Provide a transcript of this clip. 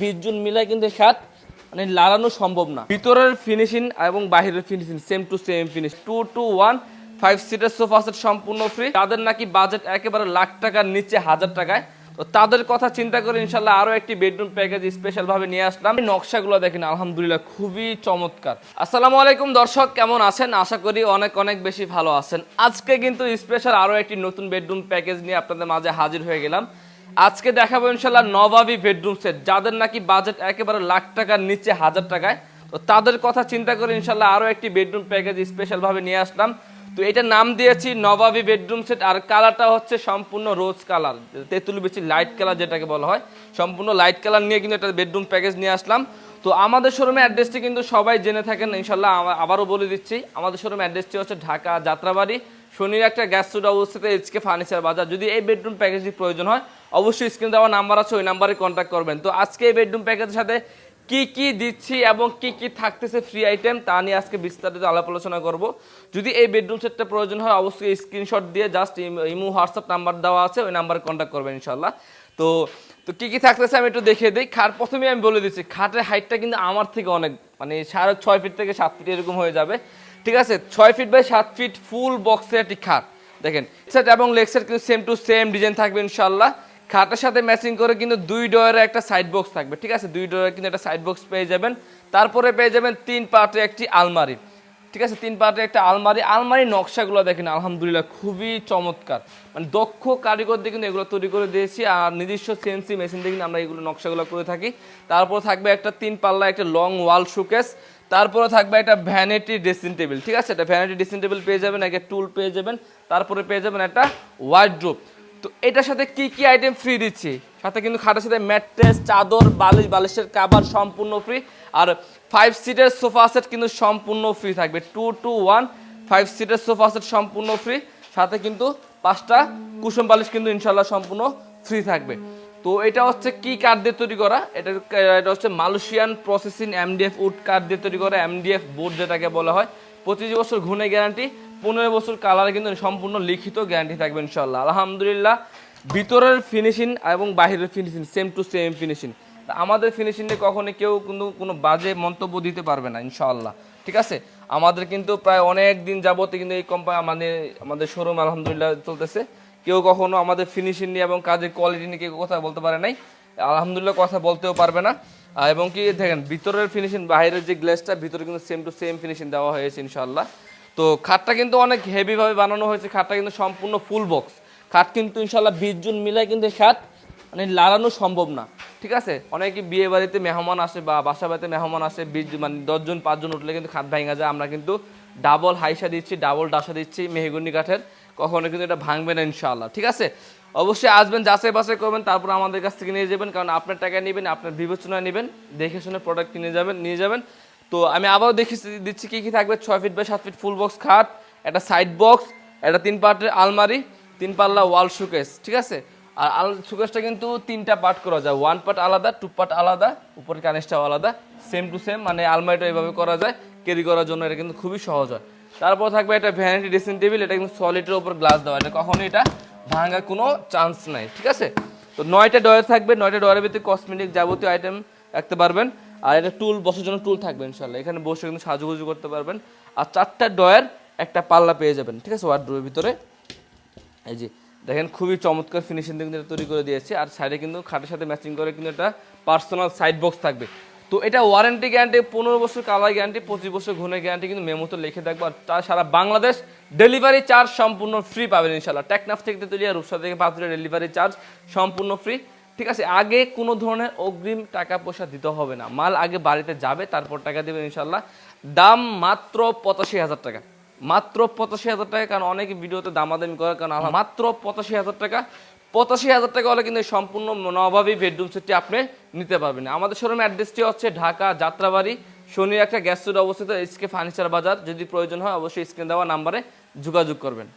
বিশ জন মিলাই কিন্তু খাট মানে লাগানো সম্ভব না। ভিতরের ফিনিশিং এবং বাহিরের finishing same to same finish two two one five সিটের সোফা সেট সম্পূর্ণ ফ্রি তাদের নাকি বাজেট একেবারে লাখ টাকার নিচে হাজার টাকায়। তো তাদের কথা চিন্তা করে ইনশাল্লাহ আরও একটি বেডরুম প্যাকেজ স্পেশাল ভাবে নিয়ে আসলাম। নকশাগুলো দেখেন, আলহামদুলিল্লাহ খুবই চমৎকার। আসসালামু আলাইকুম দর্শক, কেমন আছেন? আশা করি অনেক অনেক বেশি ভালো আছেন। আজকে কিন্তু স্পেশাল আরও একটি নতুন বেডরুম প্যাকেজ নিয়ে আপনাদের মাঝে হাজির হয়ে গেলাম। আজকে দেখাবো ইনশাল্লাহ নবাবী বেডরুম সেট যাদের নাকি বাজেট একেবারে লাখ টাকার নিচে হাজার টাকায়, তো তাদের কথা চিন্তা করে ইনশাল্লাহ আরও একটি বেডরুম প্যাকেজ স্পেশালভাবে নিয়ে আসলাম। তো এটা নাম দিয়েছি নবাবি বেডরুম সেট আর কালারটা হচ্ছে সম্পূর্ণ রোজ কালার তেঁতুল বেশি লাইট কালার যেটাকে বলা হয়। সম্পূর্ণ লাইট কালার নিয়ে কিন্তু একটা বেডরুম প্যাকেজ নিয়ে আসলাম। তো আমাদের শোরুমের অ্যাড্রেসটি কিন্তু সবাই জেনে থাকেন ইনশাল্লাহ আবারও বলে দিচ্ছি, আমাদের শোরুমে অ্যাড্রেসটি হচ্ছে ঢাকা যাত্রাবাড়ি, শনির একটা গ্যাস স্টুড অবস্থিত এইচকে ফার্নিচার বাজার। যদি এই বেডরুম প্যাকেজটি প্রয়োজন হয়, অবশ্যই স্ক্রিন দেওয়া নাম্বার আছে, ওই নাম্বারে কন্ট্যাক্ট করবেন। তো আজকে এই বেডরুম প্যাকেজের সাথে কি কি দিচ্ছি এবং কি কি থাকতেছে ফ্রি আইটেম তা নিয়ে আজকে বিস্তারিত আলাপ আলোচনা করব। যদি এই বেডরুম সেটটা প্রয়োজন হয়, অবশ্যই স্ক্রিনশট দিয়ে জাস্ট ইমো হোয়াটসঅ্যাপ নাম্বার দেওয়া আছে, ওই নাম্বারে কন্ট্যাক্ট করবেন ইনশাল্লাহ তো তো কী কী থাকতেছে আমি একটু দেখিয়ে দিই। খাট প্রথমেই আমি বলে দিচ্ছি, খাটের হাইটটা কিন্তু আমার থেকে অনেক মানে সাড়ে ছয় ফিট থেকে সাত ফিট এরকম হয়ে যাবে। ঠিক আছে? ছয় ফিট বাই সাত ফিট ফুল বক্সের একটি খাট। দেখেন সেট এবং লেগ সেট কিন্তু সেম টু সেম ডিজাইন থাকবে ইনশাল্লাহ খাটের সাথে ম্যাচিং করে কিন্তু দুই ডয়ারের একটা সাইড বক্স থাকবে, ঠিক আছে? দুই ডয়ারের কিন্তু একটা সাইড বক্স পেয়ে যাবেন। তারপরে পেয়ে যাবেন তিন পার্টের একটি আলমারি, ঠিক আছে? তিন পার্টের একটা আলমারি। আলমারি নকশাগুলো দেখেন, আলহামদুলিল্লাহ খুবই চমৎকার। মানে দক্ষ কারিগর দিয়ে কিন্তু এগুলো তৈরি করে দিয়েছি আর নিজস্ব সেন্সি মেশিন দিয়ে কিন্তু আমরা এগুলো নকশাগুলো করে থাকি। তারপর থাকবে একটা তিন পাল্লা একটা লং ওয়াল শোকেস তারপরে থাকবে একটা ভ্যানিটি ড্রেসিং টেবিল ঠিক আছে? একটা ভ্যানিটি ড্রেসিং টেবিল পেয়ে যাবেন, একটা টুল পেয়ে যাবেন। তারপরে পেয়ে যাবেন একটা ওয়ার্ড্রোপ তো এটার সাথে কি কি আইটেম ফ্রি দিচ্ছি? সাথে কিন্তু খাটের সাথে ম্যাট্রেস চাদর, বালিশ, বালিশের কাবার সম্পূর্ণ ফ্রি আর ফাইভ সিটের সোফা সেট কিন্তু সম্পূর্ণ ফ্রি থাকবে। টু টু ওয়ান ফাইভ সিটের সোফা সেট সম্পূর্ণ ফ্রি সাথে কিন্তু পাঁচটা কুসুম বালিশ কিন্তু ইনশাল্লাহ সম্পূর্ণ ফ্রি থাকবে। তো এটা হচ্ছে কি কাঠ দিয়ে তৈরি করা? এটা এটা হচ্ছে মালয়েশিয়ান প্রসেসিং এমডিএফ উড কাঠ দিয়ে তৈরি করা এমডিএফ বোর্ড যেটাকে বলা হয়। পঁচিশ বছর ঘুণে গ্যারান্টি পনেরো বছর কালারে কিন্তু সম্পূর্ণ লিখিত গ্যারান্টি থাকবে ইনশাল্লাহ আলহামদুলিল্লাহ, ভিতরের ফিনিশিং এবং বাহিরের finishing same to same finishing আমাদের ফিনিশিংয়ে কখনো কেউ কিন্তু কোনো বাজে মন্তব্য দিতে পারবে না ইনশাল্লাহ ঠিক আছে? আমাদের কিন্তু প্রায় অনেক দিন যাবতে কিন্তু এই কোম্পানি মানে আমাদের শোরুম আলহামদুলিল্লাহ চলতেছে। কেউ কখনো আমাদের ফিনিশিং নিয়ে এবং কাজের কোয়ালিটি নিয়ে কেউ কথা বলতে পারে নাই। আলহামদুলিল্লাহ কথা বলতেও পারবে না। এবং কি, দেখেন, ভিতরের ফিনিশিং বাইরের যে গ্লাসটা ভিতরে কিন্তু সেম টু সেম ফিনিশিং দেওয়া হয়েছে ইনশাআল্লাহ। তো খাটটা কিন্তু অনেক হেভিভাবে বানানো হয়েছে। খাটটা কিন্তু সম্পূর্ণ ফুল বক্স খাট কিন্তু ইনশাল্লাহ বিশ জন মিলাই কিন্তু এই খাট মানে লাগানো সম্ভব না। ঠিক আছে? অনেকে বিয়ে বাড়িতে মেহমান আসে বা বাসা বাড়িতে মেহমান আসে, বিশ মানে দশজন পাঁচজন উঠলে কিন্তু খাট ভেঙে যায়। আমরা কিন্তু ডাবল হাইসা দিচ্ছি ডাবল ডাসা দিচ্ছি মেহগুনি কাঠের। কখনো কিন্তু এটা ভাঙবে না ইনশাআল্লাহ। ঠিক আছে? অবশ্যই আসবেন, যাচাই বাছাই করবেন, তারপর আমাদের কাছ থেকে নিয়ে যাবেন। কারণ আপনার টাকা নেবেন, আপনার বিবেচনায় নেবেন। দেখে শুনে প্রোডাক্ট কিনে যাবেন, নিয়ে যাবেন। তো আমি আবারও দেখি দিচ্ছি কী কী থাকবে, ছয় ফিট বাই সাত ফিট ফুল বক্স খাট, একটা সাইড বক্স একটা তিন পার্টের আলমারি, তিন পাল্লা ওয়াল শোকেস ঠিক আছে? আর আল শোকেসটা কিন্তু তিনটা পার্ট করা যায় ওয়ান পার্ট আলাদা টু পার্ট আলাদা, উপরের কানেসটাও আলাদা সেম টু সেম মানে আলমারিটা এইভাবে করা যায় ক্যারি করার জন্য এটা কিন্তু খুবই সহজ হয়। তারপর থাকবে একটা ভ্যানিটি ড্রেসিং টেবিল এটা কিন্তু সলিডের উপর গ্লাস দেওয়া, এটা কখনোই এটা ভাঙার কোনো চান্স নাই, ঠিক আছে? তো নয়টা ডয়ার থাকবে, নয়টা ডয়ারের ভিতরে কসমেটিক যাবতীয় আইটেম রাখতে পারবেন। আর এটা টুল বসার জন্য টুল থাকবে ইনশাল্লাহ এখানে বসে কিন্তু সাজুগুজু করতে পারবেন। আর চারটা ডয়ার একটা পাল্লা পেয়ে যাবেন, ঠিক আছে? ওয়ার্ড্রোবের ভিতরে। এই যে, দেখেন খুবই চমৎকার ফিনিশিং কিন্তু এটা তৈরি করে দিয়েছে। আর সাইডে কিন্তু খাটের সাথে ম্যাচিং করে কিন্তু একটা পার্সোনাল সাইড বক্স থাকবে। তো এটা ওয়ারেন্টি গ্যারান্টি পনেরো বছর কালার গ্যারান্টি পঁচিশ বছর ঘুণের গ্যারান্টি কিন্তু মেমোতে লিখে থাকবে। আর তার সারা বাংলাদেশ ডেলিভারি চার্জ সম্পূর্ণ ফ্রি পাবেন ইনশাল্লাহ টেকনাফ থেকে তেতুলিয়া রূপসা থেকে পাথুরিয়া ডেলিভারি চার্জ সম্পূর্ণ ফ্রি ঠিক আছে, আগে কোনো ধরনের অগ্রিম টাকা পয়সা দিতে হবে না। মাল আগে বাড়িতে যাবে, তারপর টাকা দেবেন ইনশাল্লাহ দাম মাত্র পঁচাশি হাজার টাকা। মাত্র পঁচাশি হাজার টাকা, কারণ অনেকে ভিডিওতে দামাদামি করে, কারণ মাত্র পঁচাশি হাজার টাকা। পঁচাশি হাজার টাকা হলে কিন্তু সম্পূর্ণ নবাবী বেডরুম সেটটি আপনি নিতে পারবেন। আমাদের শোরুম অ্যাড্রেসটি হচ্ছে ঢাকা যাত্রাবাড়ি, শনির একটা গ্যাস স্টোর অবস্থিত এসকে ফার্নিচার বাজার। যদি প্রয়োজন হয়, অবশ্যই স্ক্রিন দেওয়া নাম্বারে যোগাযোগ করবেন।